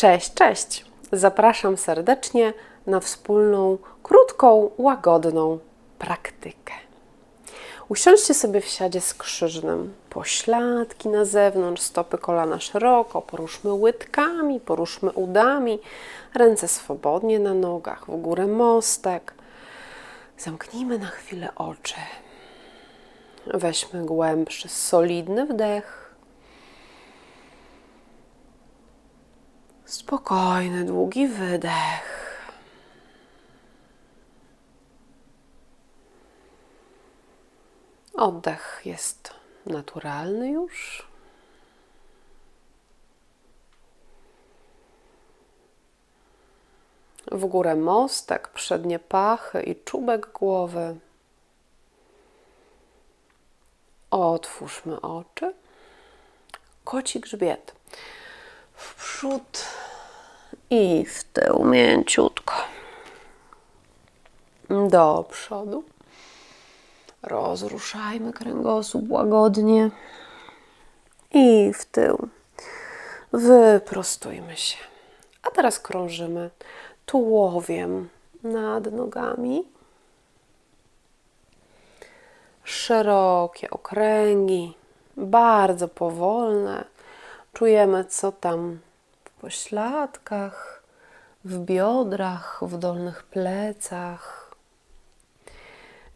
Cześć, cześć! Zapraszam serdecznie na wspólną, krótką, łagodną praktykę. Usiądźcie sobie w siadzie skrzyżnym, pośladki na zewnątrz, stopy kolana szeroko, poruszmy łydkami, poruszmy udami, ręce swobodnie na nogach, w górę mostek. Zamknijmy na chwilę oczy. Weźmy głębszy, solidny wdech. Spokojny, długi wydech. Oddech jest naturalny już. W górę mostek, przednie pachy i czubek głowy. Otwórzmy oczy. Koci grzbiet. W przód i w tył mięciutko. Do przodu. Rozruszajmy kręgosłup łagodnie. I w tył. Wyprostujmy się. A teraz krążymy tułowiem nad nogami. Szerokie okręgi, bardzo powolne. Czujemy, co tam pośladkach, w biodrach, w dolnych plecach.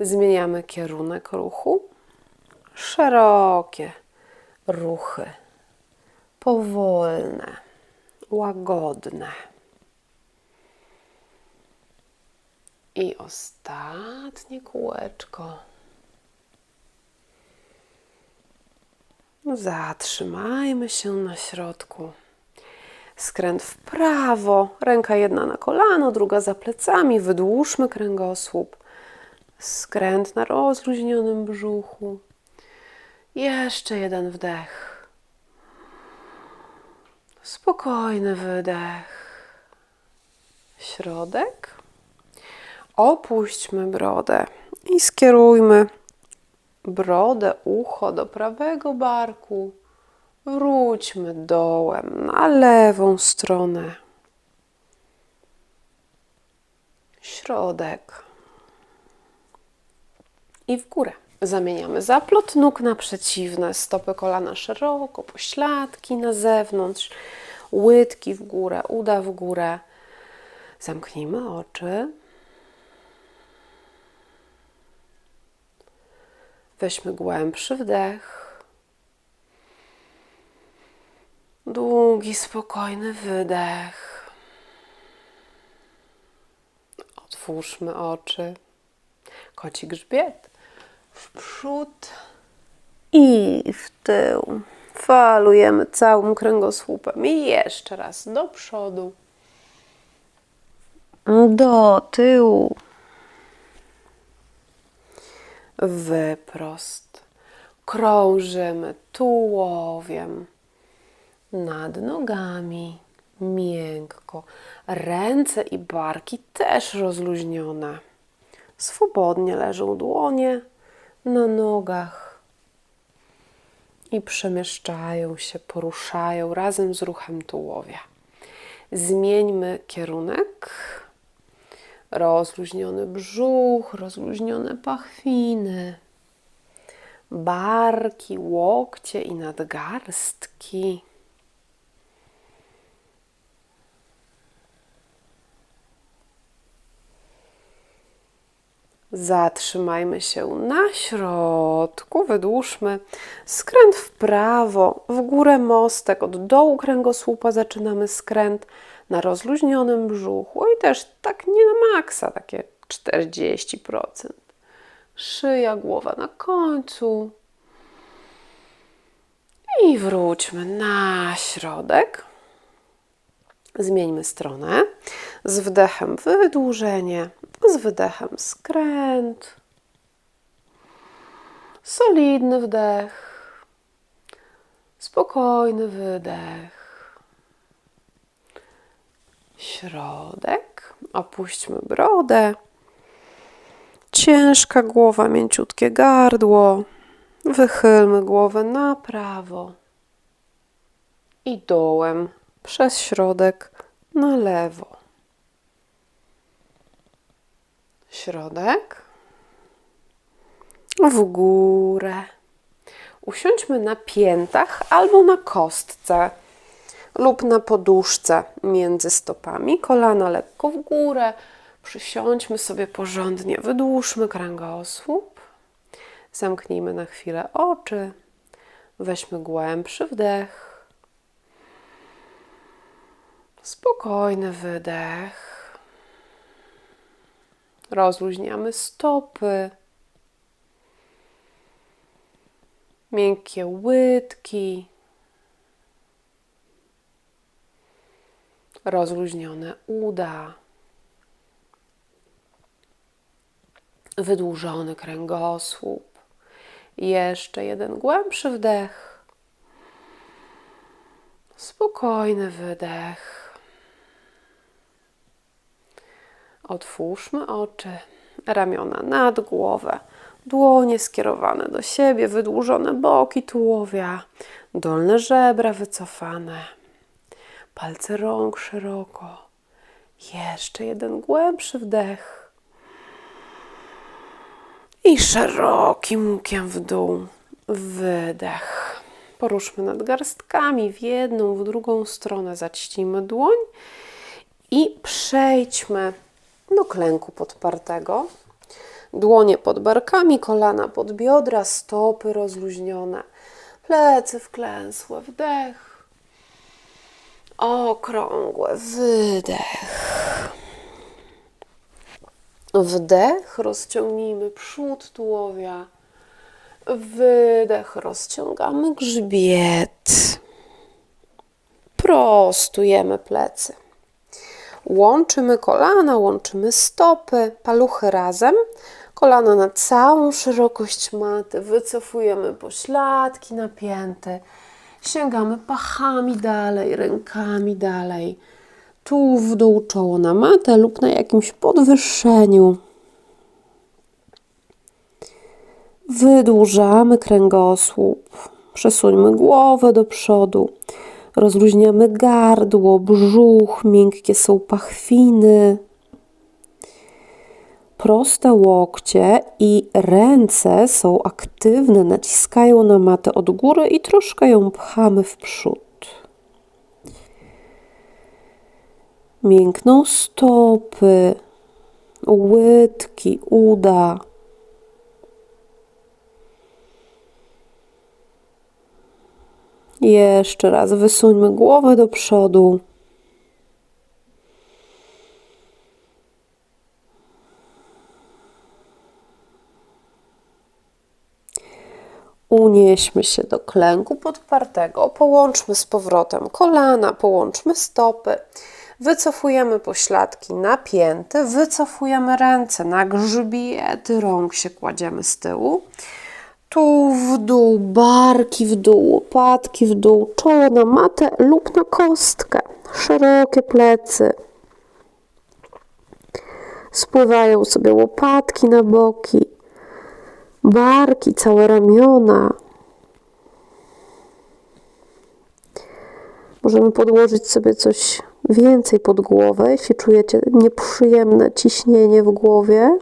Zmieniamy kierunek ruchu. Szerokie ruchy, powolne, łagodne. I ostatnie kółeczko. Zatrzymajmy się na środku. Skręt w prawo, ręka jedna na kolano, druga za plecami. Wydłużmy kręgosłup. Skręt na rozluźnionym brzuchu. Jeszcze jeden wdech. Spokojny wydech. Środek. Opuśćmy brodę i skierujmy brodę, ucho do prawego barku. Wróćmy dołem na lewą stronę. Środek. I w górę. Zamieniamy zaplot nóg na przeciwne, stopy kolana szeroko, pośladki na zewnątrz, łydki w górę, uda w górę. Zamknijmy oczy. Weźmy głębszy wdech. Długi, spokojny wydech. Otwórzmy oczy. Koci grzbiet. W przód i w tył. Falujemy całym kręgosłupem. I jeszcze raz do przodu. Do tyłu wyprost. Krążymy tułowiem nad nogami, miękko. Ręce i barki też rozluźnione. Swobodnie leżą dłonie na nogach i przemieszczają się, poruszają razem z ruchem tułowia. Zmieńmy kierunek rozluźniony brzuch, rozluźnione pachwiny, barki, łokcie i nadgarstki. Zatrzymajmy się na środku, wydłużmy skręt w prawo, w górę mostek, od dołu kręgosłupa zaczynamy skręt na rozluźnionym brzuchu i też tak nie na maksa, takie 40%. Szyja, głowa na końcu. I wróćmy na środek. Zmieńmy stronę. Z wdechem wydłużenie, z wydechem skręt. Solidny wdech. Spokojny wydech środek. Opuśćmy brodę. Ciężka głowa, mięciutkie gardło. Wychylmy głowę na prawo i dołem przez środek na lewo. Środek. W górę. Usiądźmy na piętach albo na kostce lub na poduszce między stopami. Kolana lekko w górę. Przysiądźmy sobie porządnie, wydłużmy kręgosłup. Zamknijmy na chwilę oczy. Weźmy głębszy wdech. Spokojny wydech. Rozluźniamy stopy. Miękkie łydki. Rozluźnione uda. Wydłużony kręgosłup. Jeszcze jeden głębszy wdech. Spokojny wydech. Otwórzmy oczy, ramiona nad głowę, dłonie skierowane do siebie, wydłużone boki tułowia, dolne żebra wycofane, palce rąk szeroko. Jeszcze jeden głębszy wdech. I szerokim łukiem w dół. Wydech. Poruszmy nadgarstkami w jedną, w drugą stronę. Zaćcijmy dłoń i przejdźmy do klęku podpartego. Dłonie pod barkami, kolana pod biodra, stopy rozluźnione, plecy wklęsłe, wdech, okrągłe, wydech. Wdech, rozciągnijmy przód tułowia. Wydech, rozciągamy grzbiet. Prostujemy plecy. Łączymy kolana, łączymy stopy, paluchy razem. Kolana na całą szerokość maty. Wycofujemy pośladki napięte. Sięgamy pachami dalej, rękami dalej. Tu w dół czoło na matę lub na jakimś podwyższeniu. Wydłużamy kręgosłup. Przesuńmy głowę do przodu. Rozluźniamy gardło, brzuch, miękkie są pachwiny. Proste łokcie i ręce są aktywne, naciskają na matę od góry i troszkę ją pchamy w przód. Miękną stopy, łydki, uda. Jeszcze raz wysuńmy głowę do przodu. Unieśmy się do klęku podpartego. Połączmy z powrotem kolana, połączmy stopy. Wycofujemy pośladki napięte, wycofujemy ręce na grzbiety rąk się kładziemy z tyłu. Tu w dół, barki w dół, łopatki w dół, czoło na matę lub na kostkę. Szerokie plecy. Spływają sobie łopatki na boki, barki, całe ramiona. Możemy podłożyć sobie coś więcej pod głowę, jeśli czujecie nieprzyjemne ciśnienie w głowie.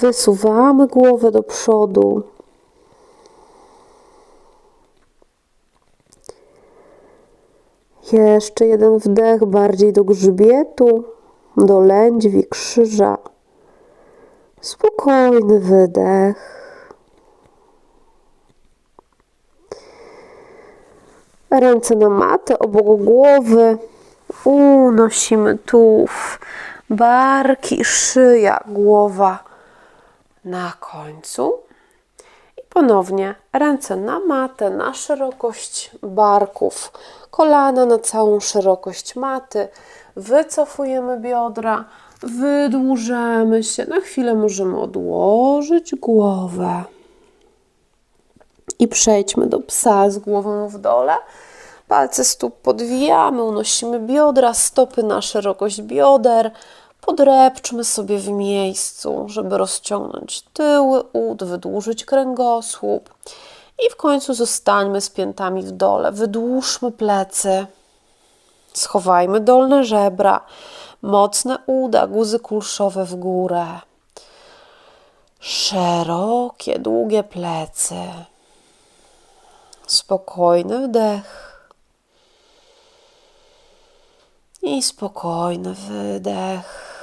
Wysuwamy głowę do przodu. Jeszcze jeden wdech bardziej do grzbietu, do lędźwi, krzyża. Spokojny wydech. Ręce na matę obok głowy. Unosimy tułów, barki, szyja, głowa na końcu. I ponownie ręce na matę, na szerokość barków, kolana na całą szerokość maty. Wycofujemy biodra, wydłużamy się. Na chwilę możemy odłożyć głowę. I przejdźmy do psa z głową w dole. Palce stóp podwijamy, unosimy biodra, stopy na szerokość bioder. Podrepczmy sobie w miejscu, żeby rozciągnąć tyły ud, wydłużyć kręgosłup. I w końcu zostańmy z piętami w dole. Wydłużmy plecy. Schowajmy dolne żebra, mocne uda, guzy kulszowe w górę. Szerokie, długie plecy. Spokojny wdech. I spokojny wydech.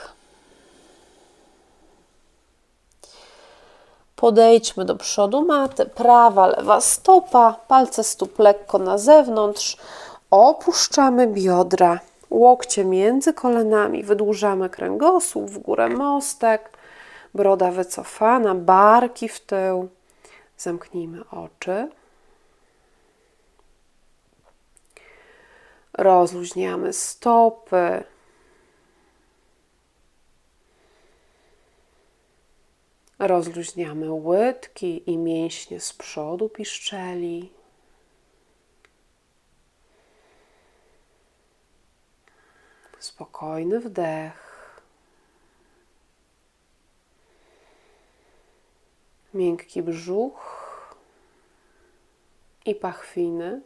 Podejdźmy do przodu maty, prawa, lewa stopa, palce stóp lekko na zewnątrz. Opuszczamy biodra, łokcie między kolanami, wydłużamy kręgosłup, w górę mostek, broda wycofana, barki w tył. Zamknijmy oczy. Rozluźniamy stopy. Rozluźniamy łydki i mięśnie z przodu piszczeli. Spokojny wdech. Miękki brzuch i pachwiny.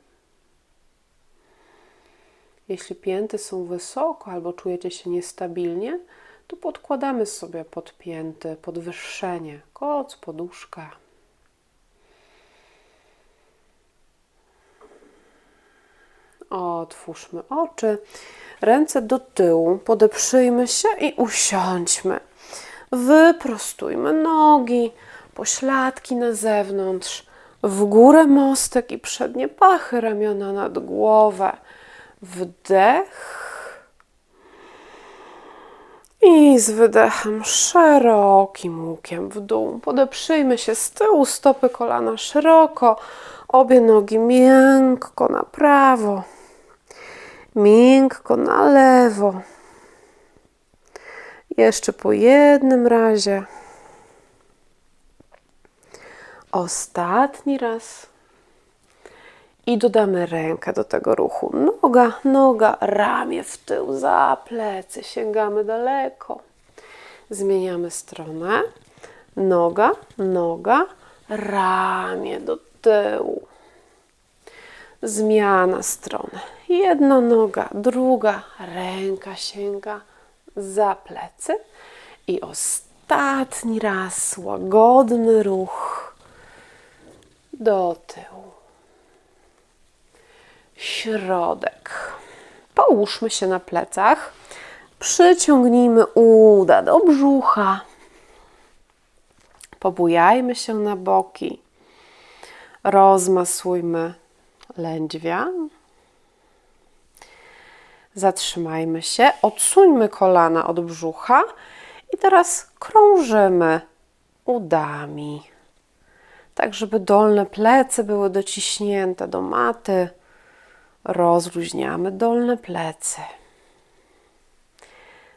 Jeśli pięty są wysoko albo czujecie się niestabilnie, to podkładamy sobie pod pięty podwyższenie, koc, poduszka. Otwórzmy oczy, ręce do tyłu, podeprzyjmy się i usiądźmy. Wyprostujmy nogi, pośladki na zewnątrz, w górę mostek i przednie pachy, ramiona nad głowę. Wdech. I z wydechem szerokim łukiem w dół. Podeprzyjmy się z tyłu, stopy kolana szeroko, obie nogi miękko na prawo, miękko na lewo. Jeszcze po jednym razie. Ostatni raz. I dodamy rękę do tego ruchu. Noga, noga, ramię w tył, za plecy. Sięgamy daleko. Zmieniamy stronę. Noga, noga, ramię do tyłu. Zmiana strony. Jedna noga, druga, ręka sięga za plecy. I ostatni raz łagodny ruch do tyłu środek. Połóżmy się na plecach. Przyciągnijmy uda do brzucha. Pobujajmy się na boki. Rozmasujmy lędźwia. Zatrzymajmy się, odsuńmy kolana od brzucha i teraz krążymy udami, tak żeby dolne plecy były dociśnięte do maty. Rozluźniamy dolne plecy.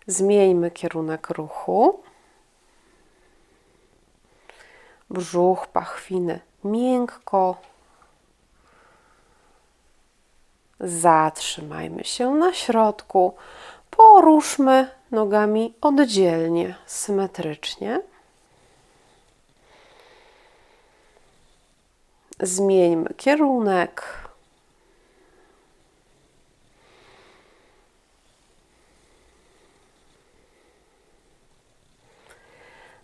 Zmieńmy kierunek ruchu. Brzuch, pachwiny miękko. Zatrzymajmy się na środku. Poruszmy nogami oddzielnie, symetrycznie. Zmieńmy kierunek.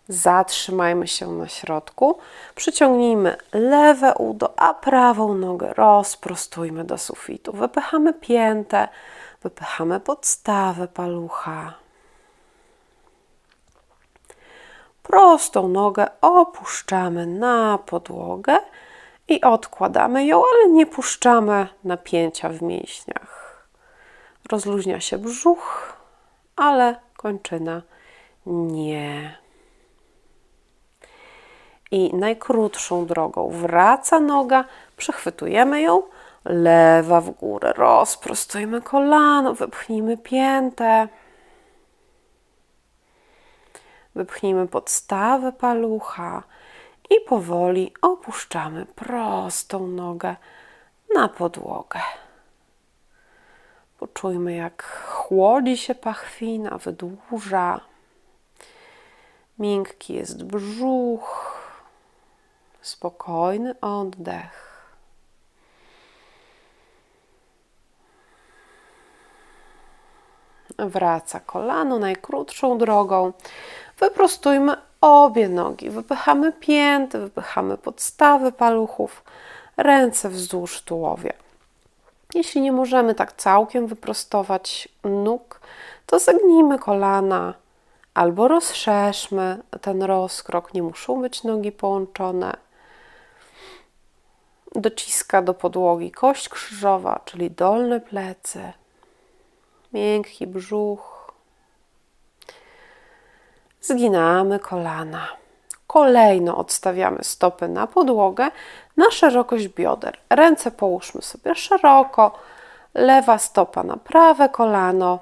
Zatrzymajmy się na środku. Przyciągnijmy lewe udo, a prawą nogę rozprostujmy do sufitu. Wypychamy piętę, wypychamy podstawę palucha. Prostą nogę opuszczamy na podłogę i odkładamy ją, ale nie puszczamy napięcia w mięśniach. Rozluźnia się brzuch, ale kończyna nie i najkrótszą drogą wraca noga, przechwytujemy ją, lewa w górę, rozprostujmy kolano, wypchnijmy piętę, wypchnijmy podstawę palucha i powoli opuszczamy prostą nogę na podłogę. Poczujmy, jak chłodzi się pachwina, wydłuża. Miękki jest brzuch spokojny oddech. Wraca kolano najkrótszą drogą. Wyprostujmy obie nogi. Wypychamy pięty, wypychamy podstawy paluchów, ręce wzdłuż tułowia. Jeśli nie możemy tak całkiem wyprostować nóg, to zagnijmy kolana albo rozszerzmy ten rozkrok. Nie muszą być nogi połączone. Dociska do podłogi kość krzyżowa, czyli dolne plecy, miękki brzuch. Zginamy kolana. Kolejno odstawiamy stopy na podłogę na szerokość bioder. Ręce połóżmy sobie szeroko, lewa stopa na prawe kolano,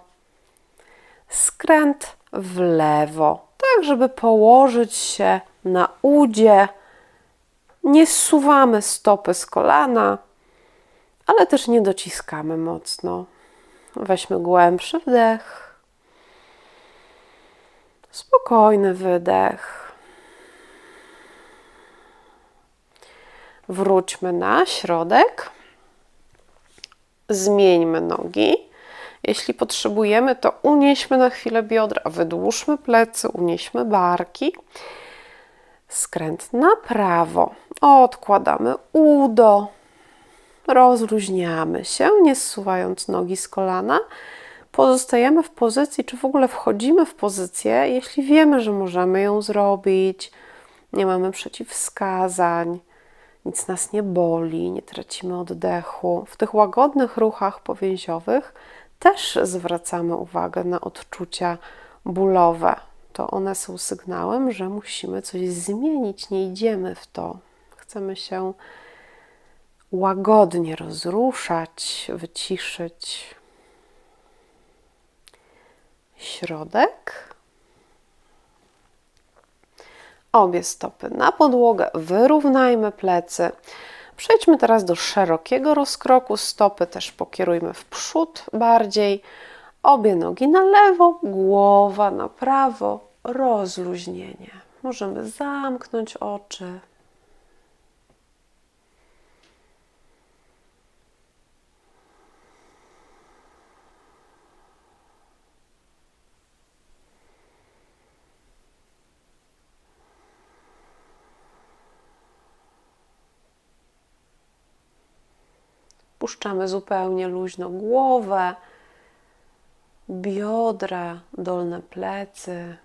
skręt w lewo, tak żeby położyć się na udzie. Nie zsuwamy stopy z kolana, ale też nie dociskamy mocno. Weźmy głębszy wdech, spokojny wydech. Wróćmy na środek. Zmieńmy nogi. Jeśli potrzebujemy, to unieśmy na chwilę biodra, wydłużmy plecy, unieśmy barki. Skręt na prawo. Odkładamy udo. Rozluźniamy się, nie zsuwając nogi z kolana. Pozostajemy w pozycji, czy w ogóle wchodzimy w pozycję, jeśli wiemy, że możemy ją zrobić, nie mamy przeciwwskazań nic nas nie boli, nie tracimy oddechu. W tych łagodnych ruchach powięziowych też zwracamy uwagę na odczucia bólowe. To one są sygnałem, że musimy coś zmienić, nie idziemy w to. Chcemy się łagodnie rozruszać, wyciszyć. Środek obie stopy na podłogę, wyrównajmy plecy. Przejdźmy teraz do szerokiego rozkroku. Stopy też pokierujmy w przód bardziej. Obie nogi na lewo, głowa na prawo, rozluźnienie. Możemy zamknąć oczy. Puszczamy zupełnie luźno głowę, biodra, dolne plecy.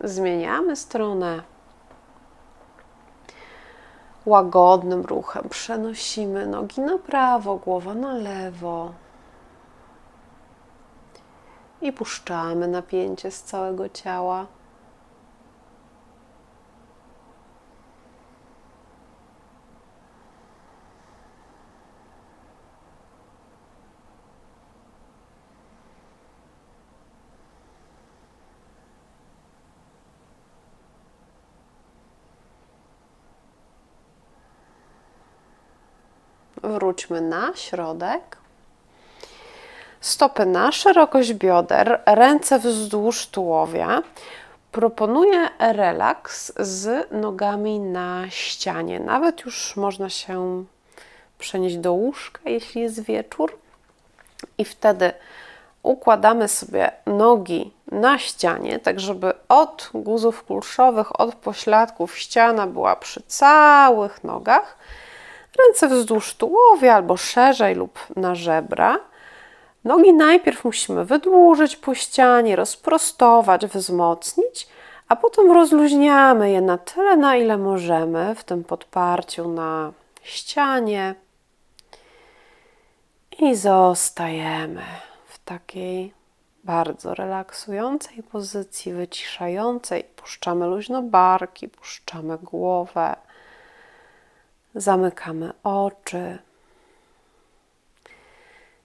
Zmieniamy stronę. Łagodnym ruchem przenosimy nogi na prawo, głowa na lewo i puszczamy napięcie z całego ciała. Wróćmy na środek stopy na szerokość bioder, ręce wzdłuż tułowia. Proponuję relaks z nogami na ścianie. Nawet już można się przenieść do łóżka, jeśli jest wieczór. I wtedy układamy sobie nogi na ścianie, tak żeby od guzów kulszowych, od pośladków ściana była przy całych nogach. Ręce wzdłuż tułowia albo szerzej lub na żebra. Nogi najpierw musimy wydłużyć po ścianie, rozprostować, wzmocnić, a potem rozluźniamy je na tyle, na ile możemy w tym podparciu na ścianie i zostajemy w takiej bardzo relaksującej pozycji, wyciszającej. Puszczamy luźno barki, puszczamy głowę, zamykamy oczy.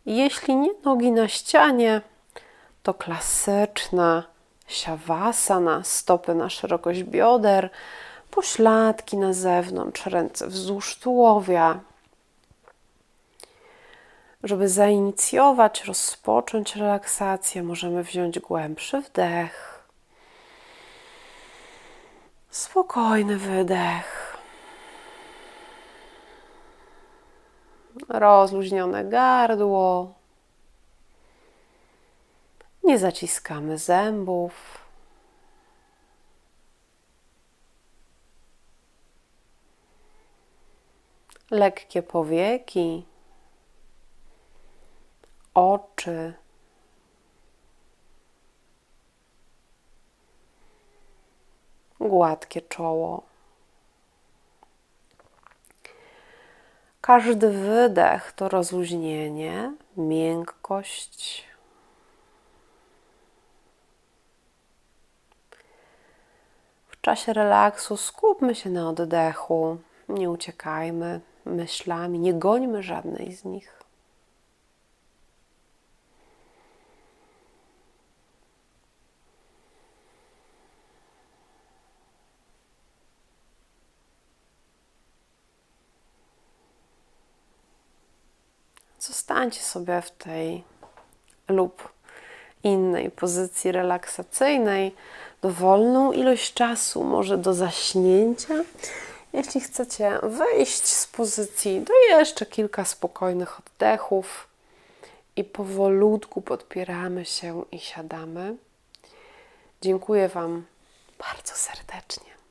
Jeśli nie nogi na ścianie, to klasyczna siawasana, stopy na szerokość bioder, pośladki na zewnątrz, ręce wzdłuż tułowia. Żeby zainicjować, rozpocząć relaksację, możemy wziąć głębszy wdech. Spokojny wydech. Rozluźnione gardło. Nie zaciskamy zębów. Lekkie powieki, oczy. Gładkie czoło. Każdy wydech to rozluźnienie, miękkość. W czasie relaksu skupmy się na oddechu. Nie uciekajmy myślami, nie gońmy żadnej z nich. Zostańcie sobie w tej lub innej pozycji relaksacyjnej dowolną ilość czasu, może do zaśnięcia. Jeśli chcecie wyjść z pozycji, to jeszcze kilka spokojnych oddechów i powolutku podpieramy się i siadamy. Dziękuję Wam bardzo serdecznie.